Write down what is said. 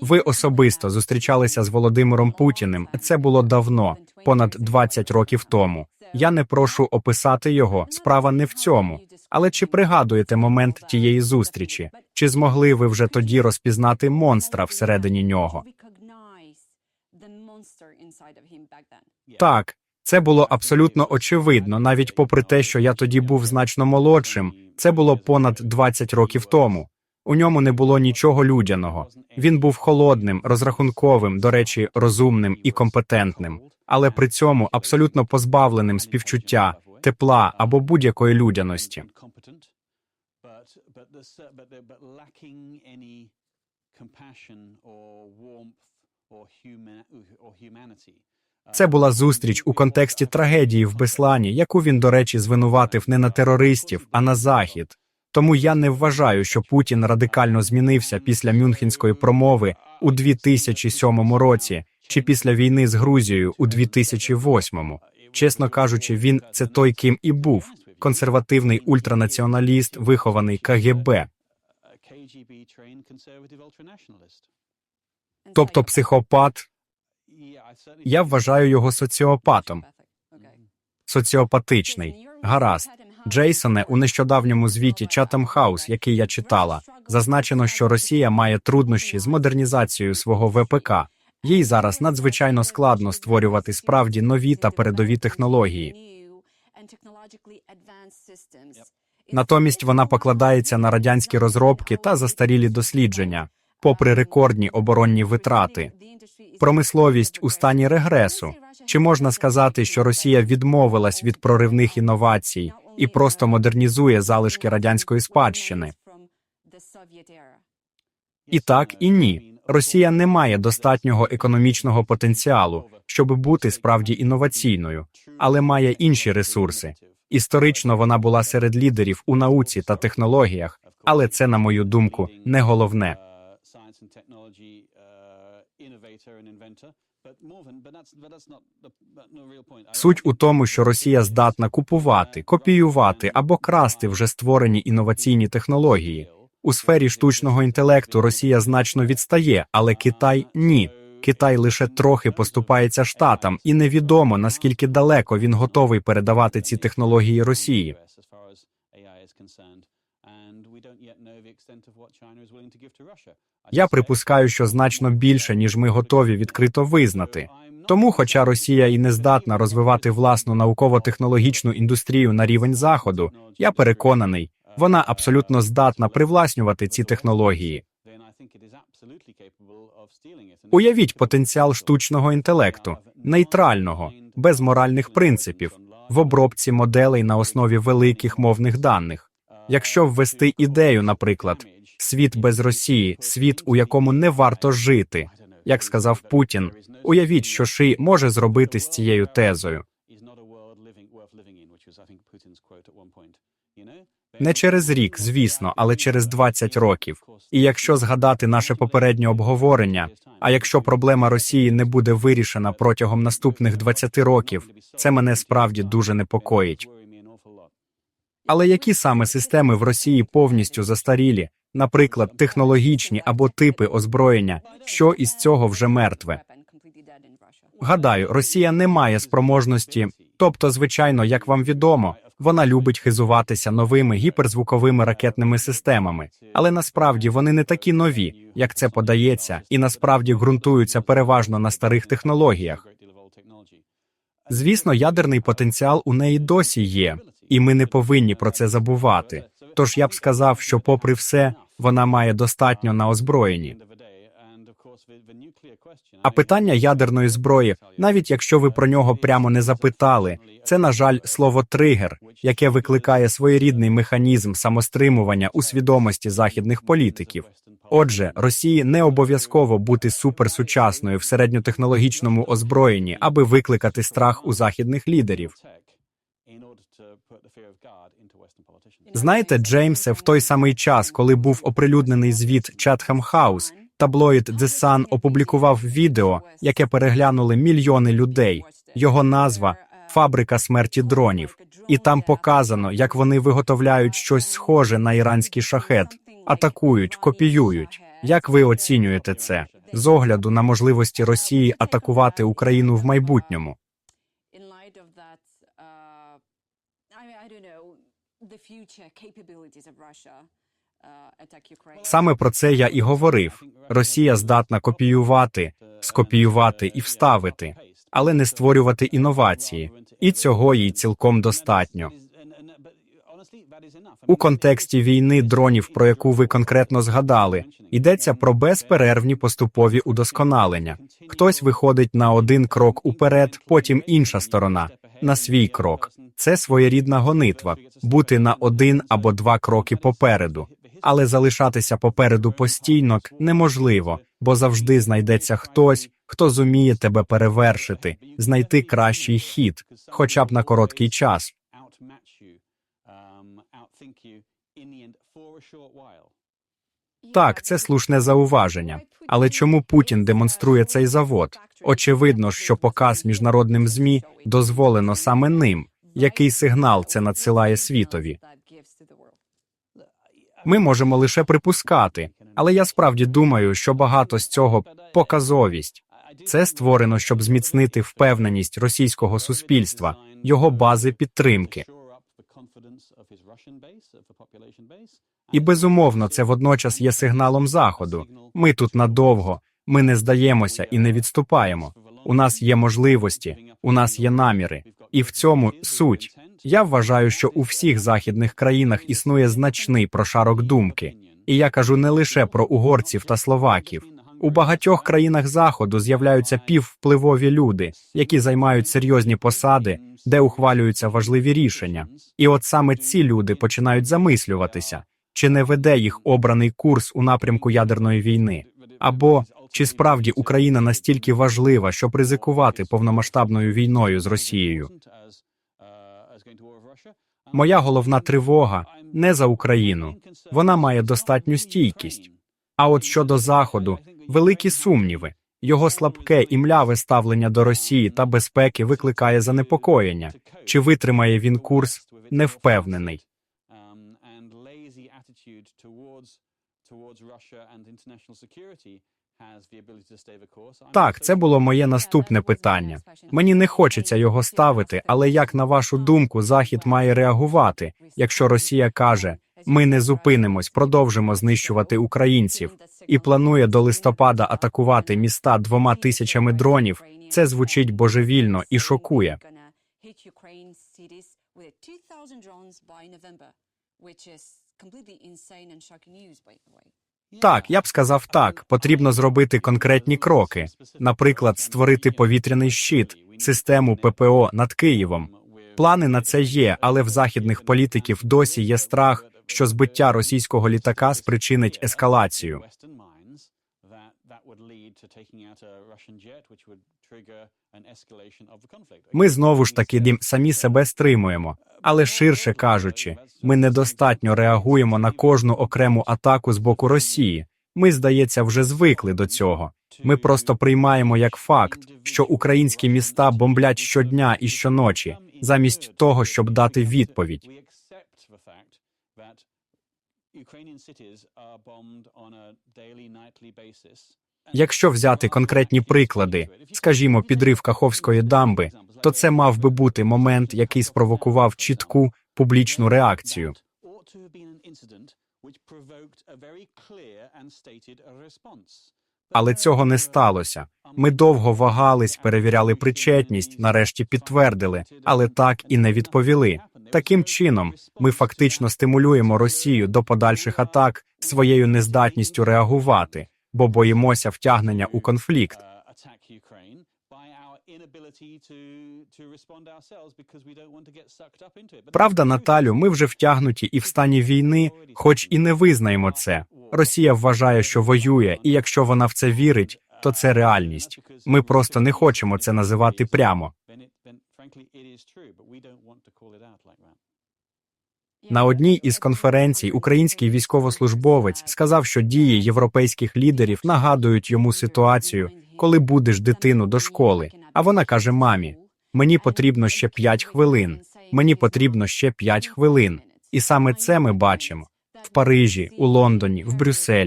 Ви особисто зустрічалися з Володимиром Путіним. Це було давно, понад 20 років тому. Я не прошу описати його. Справа не в цьому. Але чи пригадуєте момент тієї зустрічі? Чи змогли ви вже тоді розпізнати монстра всередині нього? Так, це було абсолютно очевидно, навіть попри те, що я тоді був значно молодшим. Це було понад 20 років тому. У ньому не було нічого людяного. Він був холодним, розрахунковим, до речі, розумним і компетентним, але при цьому абсолютно позбавленим співчуття, тепла або будь-якої людяності. Це була зустріч у контексті трагедії в Беслані, яку він, до речі, звинуватив не на терористів, а на захід. Тому я не вважаю, що Путін радикально змінився після мюнхенської промови у 2007 році чи після війни з Грузією у 2008. Чесно кажучи, він це той, ким і був консервативний ультранаціоналіст, вихований КГБ, тобто психопат. Я вважаю його соціопатом. Соціопатичний. Гаразд. Джейсоне, у нещодавньому звіті Chatham House, який я читала, зазначено, що Росія має труднощі з модернізацією свого ВПК. Їй зараз надзвичайно складно створювати справді нові та передові технології. Натомість вона покладається на радянські розробки та застарілі дослідження, попри рекордні оборонні витрати. Промисловість у стані регресу. Чи можна сказати, що Росія відмовилась від проривних інновацій і просто модернізує залишки радянської спадщини? І так, і ні. Росія не має достатнього економічного потенціалу, щоб бути справді інноваційною, але має інші ресурси. Історично вона була серед лідерів у науці та технологіях, але це, на мою думку, не головне. Суть у тому, що Росія здатна купувати, копіювати або красти вже створені інноваційні технології. У сфері штучного інтелекту Росія значно відстає, але Китай ні. Китай лише трохи поступається штатам, і невідомо наскільки далеко він готовий передавати ці технології Росії. Я припускаю, що значно більше, ніж ми готові відкрито визнати. Тому, хоча Росія і не здатна розвивати власну науково-технологічну індустрію на рівень заходу, я переконаний, вона абсолютно здатна привласнювати ці технології. Уявіть потенціал штучного інтелекту, нейтрального, без моральних принципів, в обробці моделей на основі великих мовних даних. Якщо ввести ідею, наприклад, світ без Росії, світ, у якому не варто жити, як сказав Путін, уявіть, що Ши може зробити з цією тезою. Не через рік, звісно, але через 20 років. І якщо згадати наше попереднє обговорення, а якщо проблема Росії не буде вирішена протягом наступних 20 років, це мене справді дуже непокоїть. Але які саме системи в Росії повністю застарілі, наприклад, технологічні або типи озброєння, що із цього вже мертве? Гадаю, Росія не має спроможності, тобто, звичайно, як вам відомо, вона любить хизуватися новими гіперзвуковими ракетними системами, але насправді вони не такі нові, як це подається, і насправді ґрунтуються переважно на старих технологіях. Звісно, ядерний потенціал у неї досі є, і ми не повинні про це забувати. Тож я б сказав, що, попри все, вона має достатньо на озброєнні. А питання ядерної зброї, навіть якщо ви про нього прямо не запитали, це, на жаль, слово тригер, яке викликає своєрідний механізм самостримування у свідомості західних політиків. Отже, Росії не обов'язково бути суперсучасною в середньотехнологічному озброєнні, аби викликати страх у західних лідерів. Знаєте, Джеймсе, в той самий час, коли був оприлюднений звіт Chatham House, таблоїд The Sun опублікував відео, яке переглянули мільйони людей. Його назва Фабрика смерті дронів. І там показано, як вони виготовляють щось схоже на іранський шахет, атакують, копіюють. Як ви оцінюєте це? з огляду на можливості Росії атакувати Україну в майбутньому. Саме про це я і говорив. Росія здатна копіювати, скопіювати і вставити, але не створювати інновації. І цього їй цілком достатньо. У контексті війни дронів, про яку ви конкретно згадали, йдеться про безперервні поступові удосконалення. Хтось виходить на один крок уперед, потім інша сторона на свій крок. Це своєрідна гонитва бути на один або два кроки попереду. Але залишатися попереду постійно неможливо, бо завжди знайдеться хтось, хто зуміє тебе перевершити, знайти кращий хід, хоча б на короткий час. Так, це слушне зауваження. Але чому Путін демонструє цей завод? Очевидно, що показ міжнародним змі дозволено саме ним. Який сигнал це надсилає світові? Ми можемо лише припускати, але я справді думаю, що багато з цього показовість. Це створено, щоб зміцнити впевненість російського суспільства, його бази підтримки. І безумовно, це водночас є сигналом заходу. Ми тут надовго, ми не здаємося і не відступаємо. У нас є можливості, у нас є наміри, і в цьому суть. Я вважаю, що у всіх західних країнах існує значний прошарок думки, і я кажу не лише про угорців та словаків. У багатьох країнах заходу з'являються піввпливові люди, які займають серйозні посади, де ухвалюються важливі рішення. І от саме ці люди починають замислюватися, чи не веде їх обраний курс у напрямку ядерної війни, або чи справді Україна настільки важлива, щоб ризикувати повномасштабною війною з Росією. Моя головна тривога не за Україну, вона має достатню стійкість. А от щодо заходу, великі сумніви. Його слабке і мляве ставлення до Росії та безпеки викликає занепокоєння. Чи витримає він курс? Не впевнений. Так, це було моє наступне питання. Мені не хочеться його ставити, але як на вашу думку, Захід має реагувати, якщо Росія каже: ми не зупинимось, продовжимо знищувати українців і планує до листопада атакувати міста двома тисячами дронів. Це звучить божевільно і шокує. Так, я б сказав так. Потрібно зробити конкретні кроки, наприклад, створити повітряний щит, систему ППО над Києвом. Плани на це є, але в західних політиків досі є страх, що збиття російського літака спричинить ескалацію. Ми знову ж таки дім самі себе стримуємо, але ширше кажучи, ми недостатньо реагуємо на кожну окрему атаку з боку Росії. Ми, здається, вже звикли до цього. Ми просто приймаємо як факт, що українські міста бомблять щодня і щоночі, замість того, щоб дати відповідь. Якщо взяти конкретні приклади, скажімо, підрив Каховської дамби, то це мав би бути момент, який спровокував чітку публічну реакцію. Але цього не сталося. Ми довго вагались, перевіряли причетність, нарешті підтвердили, але так і не відповіли. Таким чином, ми фактично стимулюємо Росію до подальших атак своєю нездатністю реагувати, бо боїмося втягнення у конфлікт. Правда, Наталю, ми вже втягнуті і в стані війни, хоч і не визнаємо це. Росія вважає, що воює, і якщо вона в це вірить, то це реальність. Ми просто не хочемо це називати прямо. На одній із конференцій український військовослужбовець сказав, що дії європейських лідерів нагадують йому ситуацію, коли будеш дитину до школи. А вона каже: мамі, мені потрібно ще 5 хвилин. Мені потрібно ще 5 хвилин. І саме це ми бачимо в Парижі, у Лондоні, в Брюсселі.